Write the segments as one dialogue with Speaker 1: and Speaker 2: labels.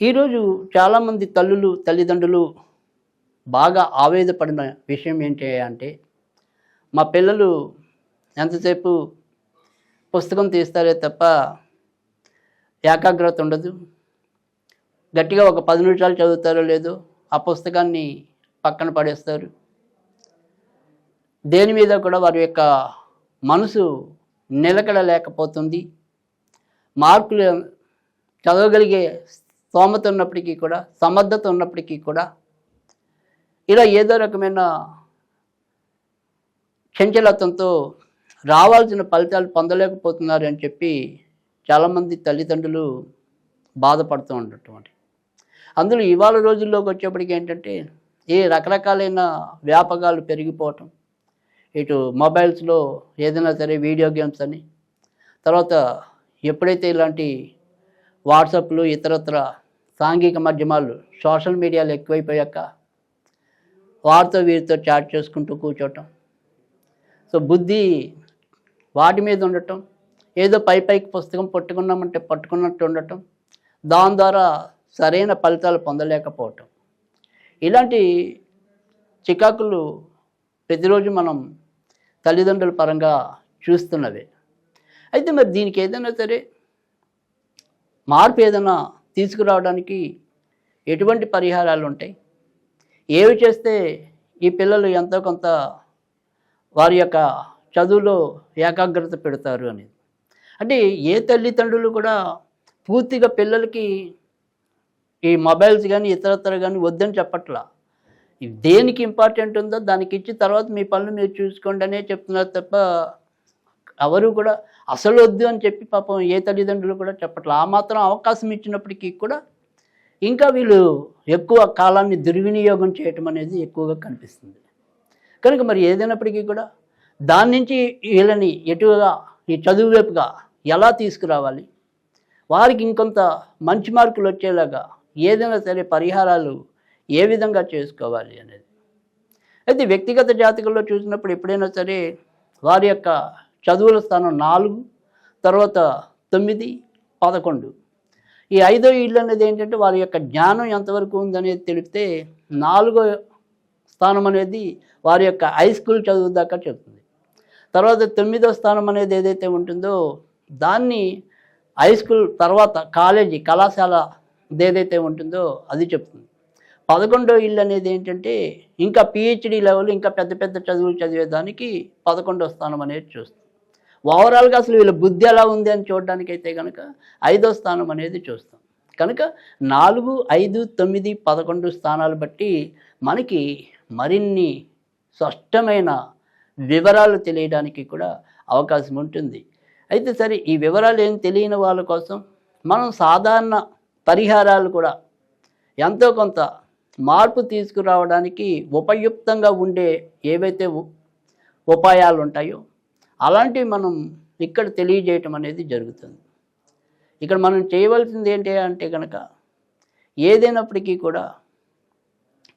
Speaker 1: ఈరోజు చాలామంది తల్లులు తల్లిదండ్రులు బాగా ఆవేదపడిన విషయం ఏంటి అంటే మా పిల్లలు ఎంతసేపు పుస్తకం తీస్తారే తప్ప ఏకాగ్రత ఉండదు. గట్టిగా ఒక పది నిమిషాలు చదువుతారో లేదో ఆ పుస్తకాన్ని పక్కన పడేస్తారు. దేని మీద కూడా వారి యొక్క మనసు నిలకడ లేకపోతుంది మార్కులు చదవగలిగే స్తోమత ఉన్నప్పటికీ కూడా సమర్థత ఉన్నప్పటికీ కూడా ఇలా ఏదో రకమైన చంచలత్వంతో రావాల్సిన ఫలితాలు పొందలేకపోతున్నారు అని చెప్పి చాలామంది తల్లిదండ్రులు బాధపడుతూ ఉండటం అందులో ఇవాళ రోజుల్లోకి వచ్చేప్పటికి ఏంటంటే ఈ రకరకాలైన వ్యాపకాలు పెరిగిపోవటం ఇటు మొబైల్స్లో ఏదైనా సరే వీడియో గేమ్స్ అని తర్వాత ఎప్పుడైతే ఇలాంటి వాట్సాప్లు ఇతరత్ర సాంఘిక మాధ్యమాలు సోషల్ మీడియాలు ఎక్కువైపోయాక వారితో వీరితో చాట్ చేసుకుంటూ కూర్చోవటం సో బుద్ధి వాటి మీద ఉండటం ఏదో పై పైకి పుస్తకం పట్టుకున్నామంటే పట్టుకున్నట్టు ఉండటం దాని ద్వారా సరైన ఫలితాలు పొందలేకపోవటం. ఇలాంటి చికాకులు ప్రతిరోజు మనం తల్లిదండ్రుల పరంగా చూస్తున్నవే. అయితే మరి దీనికి ఏదైనా సరే మార్పు ఏదైనా తీసుకురావడానికి ఎటువంటి పరిహారాలు ఉంటాయి? ఏవి చేస్తే ఈ పిల్లలు ఎంతో కొంత వారి యొక్క చదువులో ఏకాగ్రత పెడతారు అనేది. అంటే ఏ తల్లిదండ్రులు కూడా పూర్తిగా పిల్లలకి ఈ మొబైల్స్ కానీ ఇతరత్ర కానీ వద్దని చెప్పట్లా. దేనికి ఇంపార్టెంట్ ఉందో దానికి ఇచ్చి తర్వాత మీ పనులు మీరు చూసుకోండి అనే చెప్తున్నారు తప్ప ఎవరు కూడా అసలు వద్దు అని చెప్పి పాపం ఏ తల్లిదండ్రులు కూడా చెప్పట్లే. ఆ మాత్రం అవకాశం ఇచ్చినప్పటికీ కూడా ఇంకా వీళ్ళు ఎక్కువ కాలాన్ని దుర్వినియోగం చేయటం అనేది ఎక్కువగా కనిపిస్తుంది. కనుక మరి ఏదైనప్పటికీ కూడా దాని నుంచి వీళ్ళని ఎటుగా ఈ చదువు వైపుగా ఎలా తీసుకురావాలి? వారికి ఇంకొంత మంచి మార్కులు వచ్చేలాగా ఏదైనా సరే పరిహారాలు ఏ విధంగా చేసుకోవాలి అనేది. అయితే వ్యక్తిగత జాతకంలో చూసినప్పుడు ఎప్పుడైనా సరే వారి యొక్క చదువుల స్థానం నాలుగు తర్వాత తొమ్మిది పదకొండు. ఈ ఐదో ఇళ్ళు అనేది ఏంటంటే వారి యొక్క జ్ఞానం ఎంతవరకు ఉందనేది తెలిపితే నాలుగో స్థానం అనేది వారి యొక్క హై స్కూల్ చదువు దాకా చెప్తుంది. తర్వాత తొమ్మిదో స్థానం అనేది ఏదైతే ఉంటుందో దాన్ని హై స్కూల్ తర్వాత కాలేజీ కళాశాల ఏదైతే ఉంటుందో అది చెప్తుంది. పదకొండో ఇల్లు అనేది ఏంటంటే ఇంకా పిహెచ్డి లెవెల్ ఇంకా పెద్ద పెద్ద చదువులు చదివేదానికి పదకొండో స్థానం అనేది చూస్తుంది. ఓవరాల్గా అసలు వీళ్ళ బుద్ధి ఎలా ఉంది అని చూడడానికి అయితే కనుక ఐదో స్థానం అనేది చూస్తాం. కనుక నాలుగు ఐదు తొమ్మిది పదకొండు స్థానాలు బట్టి మనకి మరిన్ని స్పష్టమైన వివరాలు తెలియడానికి కూడా అవకాశం ఉంటుంది. అయితే సరే ఈ వివరాలు ఏం తెలియని వాళ్ళ కోసం మనం సాధారణ పరిహారాలు కూడా ఎంతో కొంత మార్పు తీసుకురావడానికి ఉపయుక్తంగా ఉండే ఏవైతే ఉపాయాలు ఉంటాయో అలాంటివి మనం ఇక్కడ తెలియజేయటం అనేది జరుగుతుంది. ఇక్కడ మనం చేయవలసింది ఏంటి అంటే కనుక ఏదైనప్పటికీ కూడా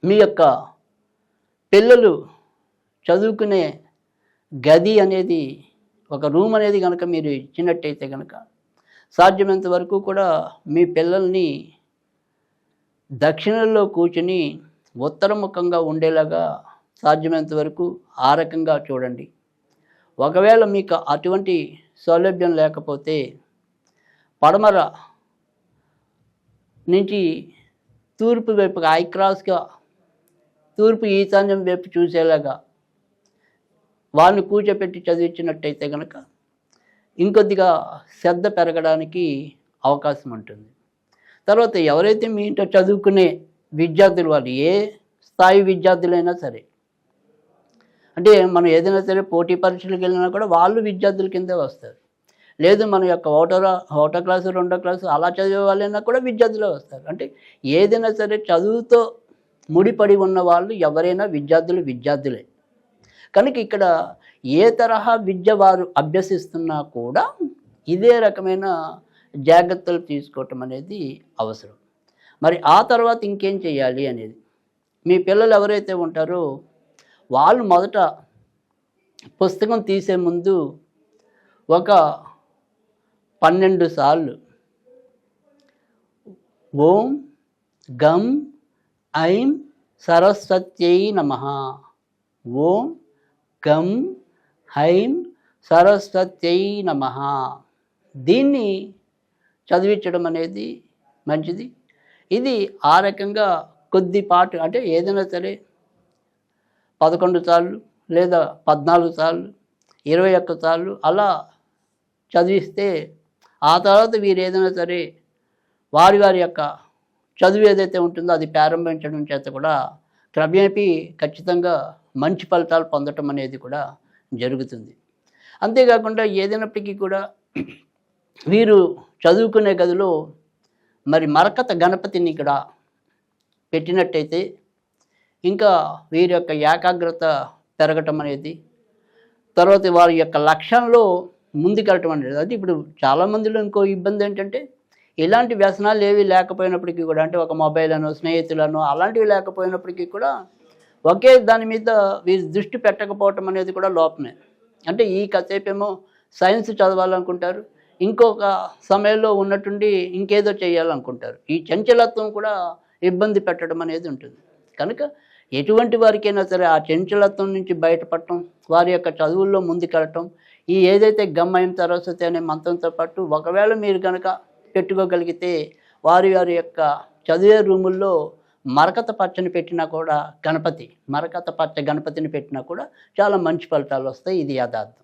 Speaker 1: మీ యొక్క పిల్లలు చదువుకునే గది అనేది ఒక రూమ్ అనేది కనుక మీరు ఇచ్చినట్టయితే కనుక సాధ్యమైనంత వరకు కూడా మీ పిల్లల్ని దక్షిణంలో కూర్చుని ఉత్తరముఖంగా ఉండేలాగా సాధ్యమైనంత వరకు ఆ రకంగా చూడండి. ఒకవేళ మీకు అటువంటి సౌలభ్యం లేకపోతే పడమర నుంచి తూర్పు వైపుగా ఐక్రాస్గా తూర్పు ఈశాన్యం వైపు చూసేలాగా వాళ్ళని కూర్చోపెట్టి చదివించినట్టయితే కనుక ఇంకొద్దిగా శ్రద్ధ పెరగడానికి అవకాశం ఉంటుంది. తర్వాత ఎవరైతే మీ ఇంట్లో చదువుకునే విద్యార్థులు వాళ్ళు ఏ స్థాయి విద్యార్థులైనా సరే అంటే మనం ఏదైనా సరే పోటీ పరీక్షలకు వెళ్ళినా కూడా వాళ్ళు విద్యార్థుల కిందే వస్తారు. లేదు మన యొక్క ఒకటో ఒకటో క్లాసు రెండో క్లాసు అలా చదివే వాళ్ళైనా కూడా విద్యార్థులే వస్తారు. అంటే ఏదైనా సరే చదువుతో ముడిపడి ఉన్న వాళ్ళు ఎవరైనా విద్యార్థులు విద్యార్థులే. కనుక ఇక్కడ ఏ తరహా విద్య వారు అభ్యసిస్తున్నా కూడా ఇదే రకమైన జాగ్రత్తలు తీసుకోవటం అనేది అవసరం. మరి ఆ తర్వాత ఇంకేం చేయాలి అనేది? మీ పిల్లలు ఎవరైతే ఉంటారో వాళ్ళు మొదట పుస్తకం తీసే ముందు ఒక పన్నెండు సార్లు ఓం గం ఐం సరస్వత్యై నమ. ఓం గం హైం సరస్వత్యై నమ. దీన్ని చదివించడం అనేది మంచిది. ఇది ఆ రకంగా కొద్దిపాటు అంటే ఏదైనా సరే పదకొండు సార్లు లేదా పద్నాలుగు సార్లు ఇరవై ఒక్క సార్లు అలా చదివిస్తే ఆ తర్వాత వీరు ఏదైనా సరే వారి వారి యొక్క చదువు ఏదైతే ఉంటుందో అది ప్రారంభించడం చేత కూడా క్రమేపీ ఖచ్చితంగా మంచి ఫలితాలు పొందటం అనేది కూడా జరుగుతుంది. అంతేకాకుండా ఏదైనప్పటికీ కూడా వీరు చదువుకునే గదిలో మరి మరకత గణపతిని ఇక్కడ పెట్టినట్టయితే ఇంకా వీరి యొక్క ఏకాగ్రత పెరగటం అనేది తర్వాత వారి యొక్క లక్ష్యంలో ముందుకెళ్ళటం అనేది. అది ఇప్పుడు చాలామందిలో ఇంకో ఇబ్బంది ఏంటంటే ఇలాంటి వ్యసనాలు ఏవి లేకపోయినప్పటికీ కూడా అంటే ఒక మొబైల్ అనో స్నేహితులనో అలాంటివి లేకపోయినప్పటికీ కూడా ఒకే దాని మీద వీరి దృష్టి పెట్టకపోవటం అనేది కూడా లోపమే. అంటే ఈ కాసేపేమో సైన్స్ చదవాలనుకుంటారు ఇంకొక సమయంలో ఉన్నట్టుండి ఇంకేదో చేయాలనుకుంటారు. ఈ చంచలత్వం కూడా ఇబ్బంది పెట్టడం అనేది ఉంటుంది. కనుక ఎటువంటి వారికైనా సరే ఆ చంచలత్వం నుంచి బయటపడటం వారి యొక్క చదువుల్లో ముందుకెళ్ళటం ఈ ఏదైతే గమ్మయం సరస్వతి అనే మంత్రంతో పాటు ఒకవేళ మీరు కనుక పెట్టుకోగలిగితే వారి వారి యొక్క చదివే రూముల్లో మరకత పచ్చని పెట్టినా కూడా గణపతి మరకత పచ్చ గణపతిని పెట్టినా కూడా చాలా మంచి ఫలితాలు వస్తాయి. ఇది యథార్థం.